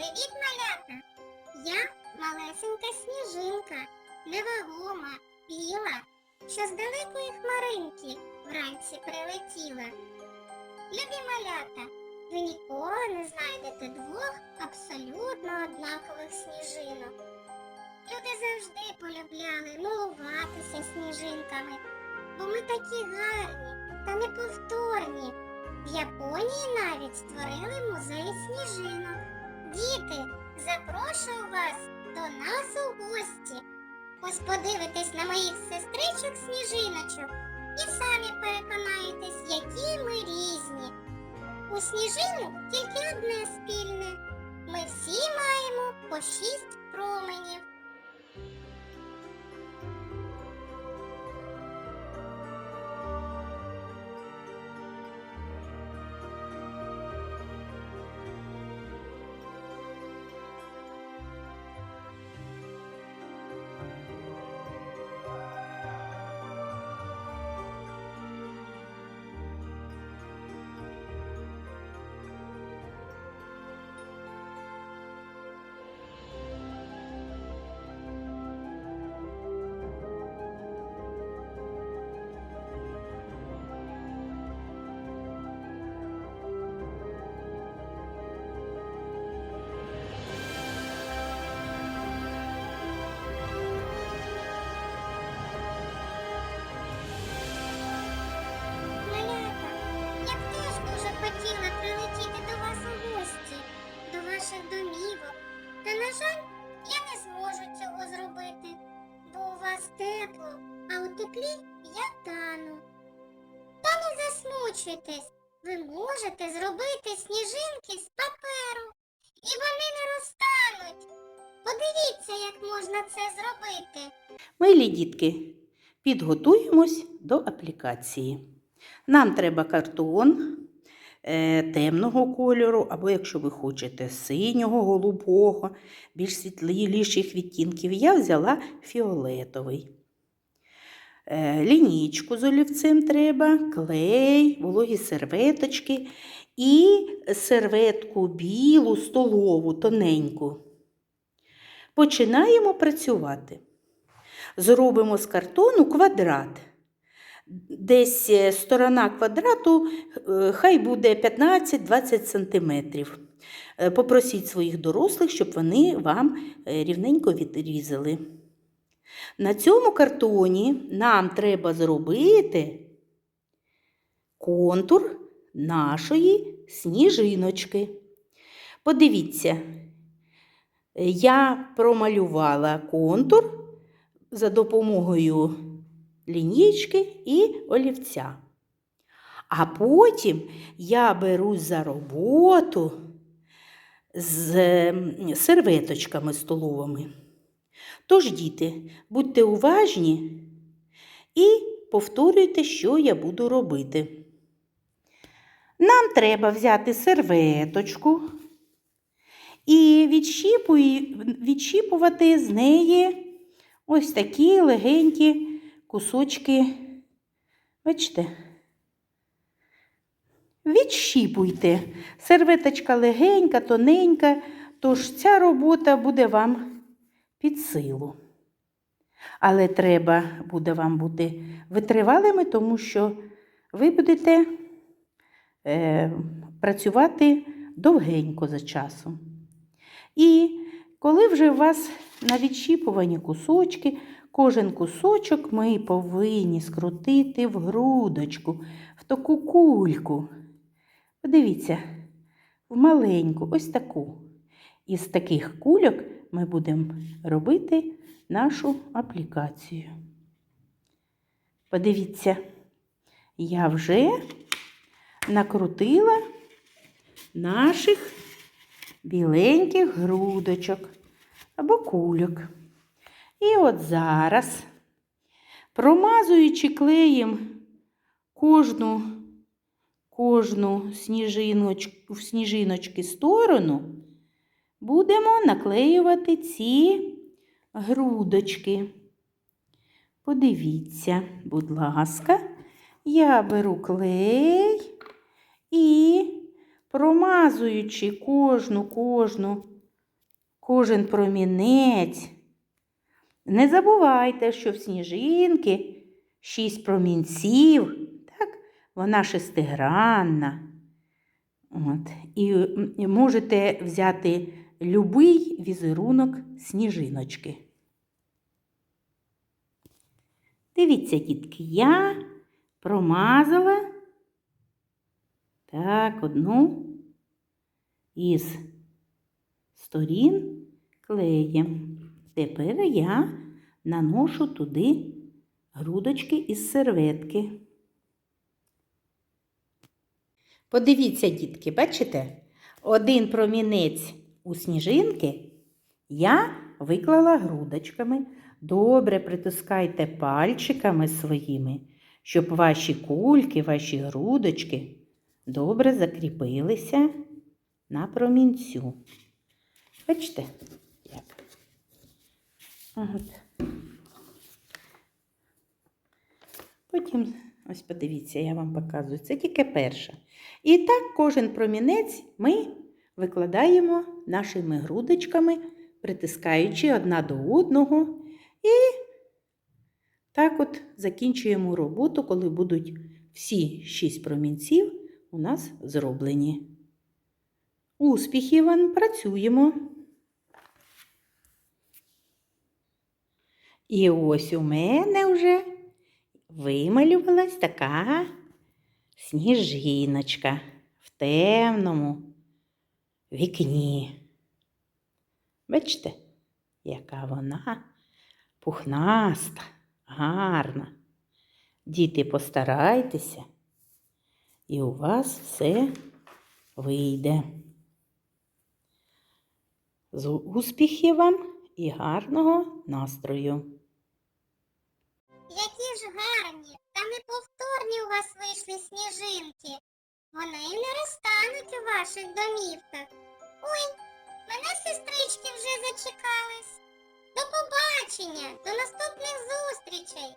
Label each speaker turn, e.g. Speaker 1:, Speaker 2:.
Speaker 1: Привіт, малята! Я малесенька сніжинка, невагома, біла, що з далекої хмаринки вранці прилетіла. Любі малята, ви ніколи не знайдете двох абсолютно однакових сніжинок. Люди завжди полюбляли милуватися сніжинками, бо ми такі гарні та неповторні. В Японії навіть створили музей сніжинок. Діти, запрошую вас до нас у гості. Ось подивитесь на моїх сестричок сніжиночок і самі переконаєтесь, які ми різні. У сніжинок тільки одне спільне. Ми всі маємо по шість променів. Жаль, я не зможу цього зробити, бо у вас тепло, а у теплі я тану. Та не засмучуйтесь, ви можете зробити сніжинки з паперу, і вони не розтануть. Подивіться, як можна це зробити.
Speaker 2: Милі дітки, підготуємось до аплікації. Нам треба картон темного кольору, або якщо ви хочете синього, голубого, більш світліших відтінків, я взяла фіолетовий. Е, лінійку з олівцем треба, клей, вологі серветочки і серветку білу, столову, тоненьку. Починаємо працювати. Зробимо з картону квадрат. Десь е, сторона квадрату е, хай буде 15-20 см. Е, Попросіть своїх дорослих, щоб вони вам рівненько відрізали. На цьому картоні нам треба зробити контур нашої сніжиночки. Подивіться, я промалювала контур за допомогою лінійки і олівця. А потім я берусь за роботу з ем, серветочками столовими. Тож, діти, будьте уважні і повторюйте, що я буду робити. Нам треба взяти серветочку і відщіпувати з неї ось такі легенькі кусочки. Бачите? Відщіпуйте. Серветочка легенька, тоненька, тож ця робота буде вам під силу. Але треба буде вам бути витривалими, тому що ви будете е, працювати довгенько за часом. І коли вже у вас на відщіпувані кусочки, кожен кусочок ми повинні скрутити в грудочку, в таку кульку. Подивіться, в маленьку, ось таку. Із таких кульок ми будемо робити нашу аплікацію. Подивіться, я вже накрутила наших біленьких грудочок або кульок. І от зараз, промазуючи клеєм кожну, кожну сніжиночку, в сніжиночки сторону, будемо наклеювати ці грудочки. Подивіться, будь ласка, я беру клей і, промазуючи кожну кожну кожен промінець. Не забувайте, що в сніжинки шість промінців, так? вона шестигранна. От. І можете взяти любий візерунок сніжиночки. Дивіться, дітки, я промазала так одну із сторін клеєм. Тепер я наношу туди грудочки із серветки. Подивіться, дітки, бачите? Один промінець у сніжинки я виклала грудочками. Добре притискайте пальчиками своїми, щоб ваші кульки, ваші грудочки добре закріпилися на промінцю. Бачите? Як? От. Потім, ось подивіться, я вам показую. Це тільки перша. І так кожен промінець ми викладаємо нашими грудочками, притискаючи одна до одного. І так от закінчуємо роботу, коли будуть всі шість промінців у нас зроблені. Успіхів вам працюємо! І ось у мене вже вималювалась така сніжиночка в темному вікні. Бачите, яка вона пухнаста, гарна. Діти, постарайтеся, і у вас все вийде. З успіхів вам і гарного настрою!
Speaker 1: Які ж гарні та неповторні у вас вийшли сніжинки. Вони й не розтануть у ваших домівках. Ой, мене сестрички вже зачекались. До побачення, до наступних зустрічей.